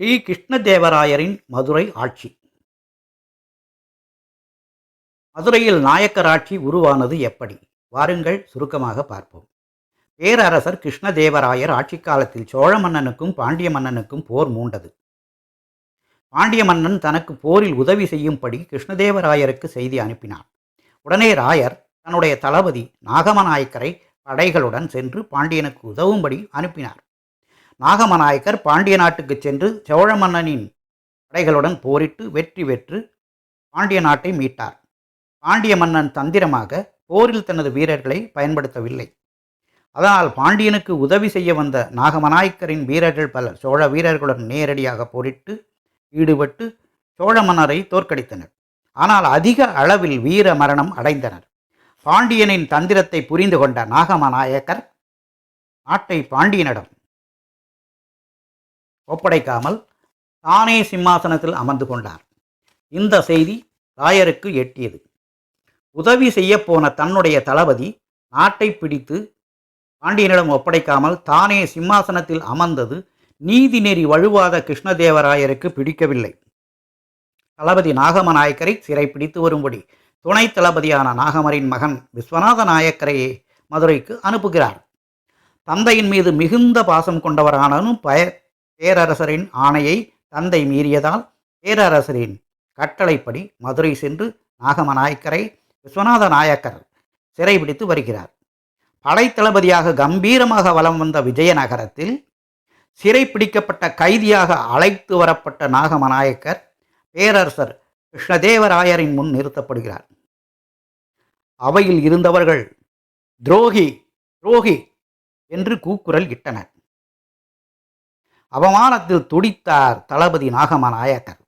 ஸ்ரீ கிருஷ்ணதேவராயரின் மதுரை ஆட்சி. மதுரையில் நாயக்கர் ஆட்சி உருவானது எப்படி? வாருங்கள் சுருக்கமாக பார்ப்போம். பேரரசர் கிருஷ்ணதேவராயர் ஆட்சி காலத்தில் சோழ மன்னனுக்கும் பாண்டிய மன்னனுக்கும் போர் மூண்டது. பாண்டிய மன்னன் தனக்கு போரில் உதவி செய்யும்படி கிருஷ்ணதேவராயருக்கு செய்தி அனுப்பினார் உடனே ராயர் தன்னுடைய தளபதி நாகமநாயக்கரை படைகளுடன் சென்று பாண்டியனுக்கு உதவும்படி அனுப்பினார். நாகமநாயக்கர் பாண்டிய நாட்டுக்கு சென்று சோழ மன்னனின் படைகளுடன் போரிட்டு வெற்றி பெற்று பாண்டிய நாட்டை மீட்டார். பாண்டிய மன்னன் தந்திரமாக போரில் தனது வீரர்களை பயன்படுத்தவில்லை. அதனால் பாண்டியனுக்கு உதவி செய்ய வந்த நாகமநாயக்கரின் வீரர்கள் பலர் சோழ வீரர்களுடன் நேரடியாக போரிட்டு ஈடுபட்டு சோழ மன்னரை தோற்கடித்தனர். ஆனால் அதிக அளவில் வீர மரணம் அடைந்தனர். பாண்டியனின் தந்திரத்தை புரிந்து கொண்ட நாகமநாயக்கர் நாட்டை பாண்டியனிடம் ஒப்படைக்காமல் தானே சிம்மாசனத்தில் அமர்ந்து கொண்டார். இந்த செய்தி ராயருக்கு எட்டியது. உதவி செய்யப்போன தன்னுடைய தளபதி நாட்டை பிடித்து பாண்டியனிடம் ஒப்படைக்காமல் தானே சிம்மாசனத்தில் அமர்ந்தது நீதிநெறி வழுவாத கிருஷ்ணதேவராயருக்கு பிடிக்கவில்லை. தளபதி நாகமநாயக்கரை சிறை பிடித்து வரும்படி துணை தளபதியான நாகமரின் மகன் விஸ்வநாத நாயக்கரையே மதுரைக்கு அனுப்புகிறார். தந்தையின் மீது மிகுந்த பாசம் கொண்டவரானும் பய பேரரசரின் ஆணையை தந்தை மீறியதால் பேரரசரின் கட்டளைப்படி மதுரை சென்று நாகமநாயக்கரை விஸ்வநாத நாயக்கர் சிறைபிடித்து வருகிறார். படைத்தளபதியாக கம்பீரமாக வலம் வந்த விஜயநகரத்தில் சிறை பிடிக்கப்பட்ட கைதியாக அழைத்து வரப்பட்ட நாகமநாயக்கர் பேரரசர் கிருஷ்ணதேவராயரின் முன் நிறுத்தப்படுகிறார். அவையில் இருந்தவர்கள் துரோகி துரோகி என்று கூக்குரல் இட்டனர். அவமானத்தில் துடித்தார் தளபதி நாகமநாயக்கர்.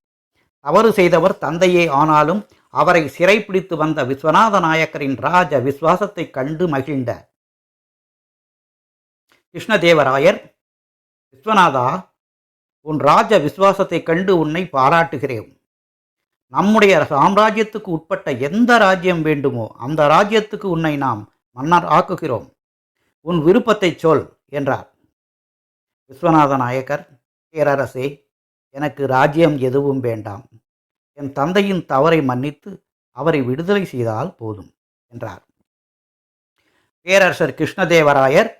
தவறு செய்தவர் தந்தையே ஆனாலும் அவரை சிறைப்பிடித்து வந்த விஸ்வநாத நாயக்கரின் ராஜ விசுவாசத்தை கண்டு மகிழ்ந்த கிருஷ்ணதேவராயர் விஸ்வநாதா உன் ராஜ விசுவாசத்தை கண்டு உன்னை பாராட்டுகிறேன். நம்முடைய சாம்ராஜ்யத்துக்கு உட்பட்ட எந்த ராஜ்யம் வேண்டுமோ அந்த ராஜ்யத்துக்கு உன்னை நாம் மன்னர் ஆக்குகிறோம். உன் விருப்பத்தை சொல் என்றார். விஸ்வநாத நாயக்கர் பேரரசே எனக்கு ராஜ்யம் எதுவும் வேண்டாம். என் தந்தையின் தவறை மன்னித்து அவரை விடுதலை செய்தால் போதும் என்றார். பேரரசர் கிருஷ்ணதேவராயர்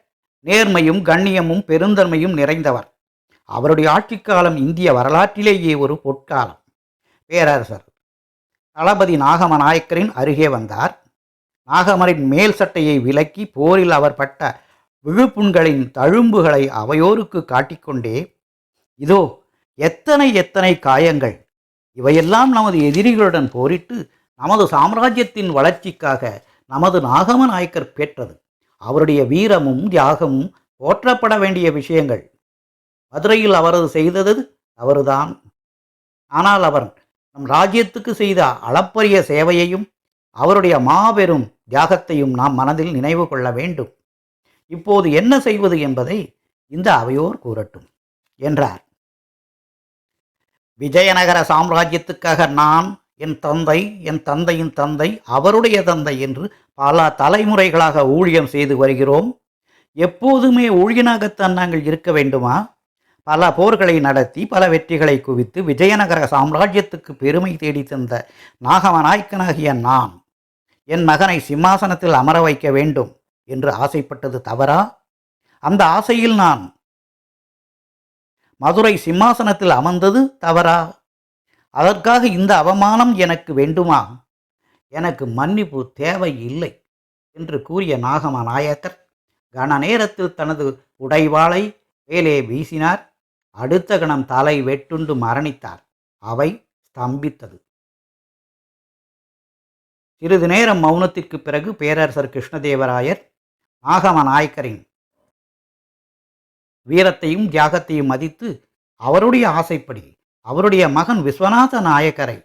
நேர்மையும் கண்ணியமும் பெருந்தன்மையும் நிறைந்தவர். அவருடைய ஆட்சி காலம் இந்திய வரலாற்றிலேயே ஒரு பொற்காலம். பேரரசர் தளபதி நாகம நாயக்கரின் அருகே வந்தார். நாகமரின் மேல் சட்டையை விலக்கி போரில் அவர் பட்ட விழுப்புண்களின் தழும்புகளை அவையோருக்கு காட்டிக்கொண்டே இதோ எத்தனை எத்தனை காயங்கள். இவையெல்லாம் நமது எதிரிகளுடன் போரிட்டு நமது சாம்ராஜ்யத்தின் வளர்ச்சிக்காக நமது நாகம நாயக்கர் பெற்றது. அவருடைய வீரமும் தியாகமும் போற்றப்பட வேண்டிய விஷயங்கள். மதுரையில் அவரது செய்தது அவருதான் ஆனால் அவர் நம் ராஜ்யத்துக்கு செய்த அளப்பரிய சேவையையும் அவருடைய மாபெரும் தியாகத்தையும் நாம் மனதில் நினைவு கொள்ள வேண்டும். இப்போது என்ன செய்வது என்பதை இந்த அவையோர் கூறட்டும் என்றார். விஜயநகர சாம்ராஜ்யத்துக்காக நான் என் தந்தை என் தந்தையின் தந்தை அவருடைய தந்தை என்று பல தலைமுறைகளாக ஊழியம் செய்து வருகிறோம். எப்போதுமே ஊழியனாகத்தான் நாங்கள் இருக்க வேண்டுமா? பல போர்களை நடத்தி பல வெற்றிகளை குவித்து விஜயநகர சாம்ராஜ்யத்துக்கு பெருமை தேடி தந்த நாகமநாயக்கனாகிய நான் என் மகனை சிம்மாசனத்தில் அமர வைக்க வேண்டும். என்று ஆசைப்பட்டது தவறா? அந்த ஆசையில் நான் மதுரை சிம்மாசனத்தில் அமர்ந்தது தவறா? அதற்காக இந்த அவமானம் எனக்கு வேண்டுமா? எனக்கு மன்னிப்பு தேவை இல்லை என்று கூறிய நாகம நாயக்கர் கன நேரத்தில் தனது உடைவாளை மேலே வீசினார். அடுத்த கணம் தலை வெட்டுண்டு மரணித்தார். அவை ஸ்தம்பித்தது. சிறிது நேரம் மௌனத்திற்கு பிறகு பேரரசர் கிருஷ்ணதேவராயர் நாகம நாயக்கரின் வீரத்தையும் தியாகத்தையும் மதித்து அவருடைய ஆசைப்படி அவருடைய மகன் விஸ்வநாத நாயக்கரை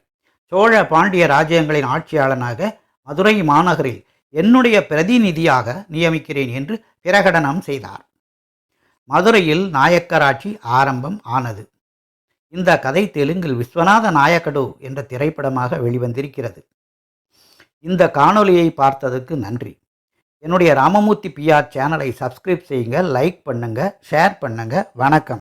சோழ பாண்டிய ராஜ்யங்களின் ஆட்சியாளனாக மதுரை மாநகரில் என்னுடைய பிரதிநிதியாக நியமிக்கிறேன் என்று பிரகடனம் செய்தார். மதுரையில் நாயக்கராட்சி ஆரம்பம் ஆனது. இந்த கதை தெலுங்கில் விஸ்வநாத நாயக்கடு என்ற திரைப்படமாக வெளிவந்திருக்கிறது. இந்த காணொலியை பார்த்ததற்கு நன்றி. என்னுடைய ராமமூர்த்தி பிஆர் சேனலை சப்ஸ்கிரைப் செய்யுங்க லைக் பண்ணுங்கள் ஷேர் பண்ணுங்கள் வணக்கம்.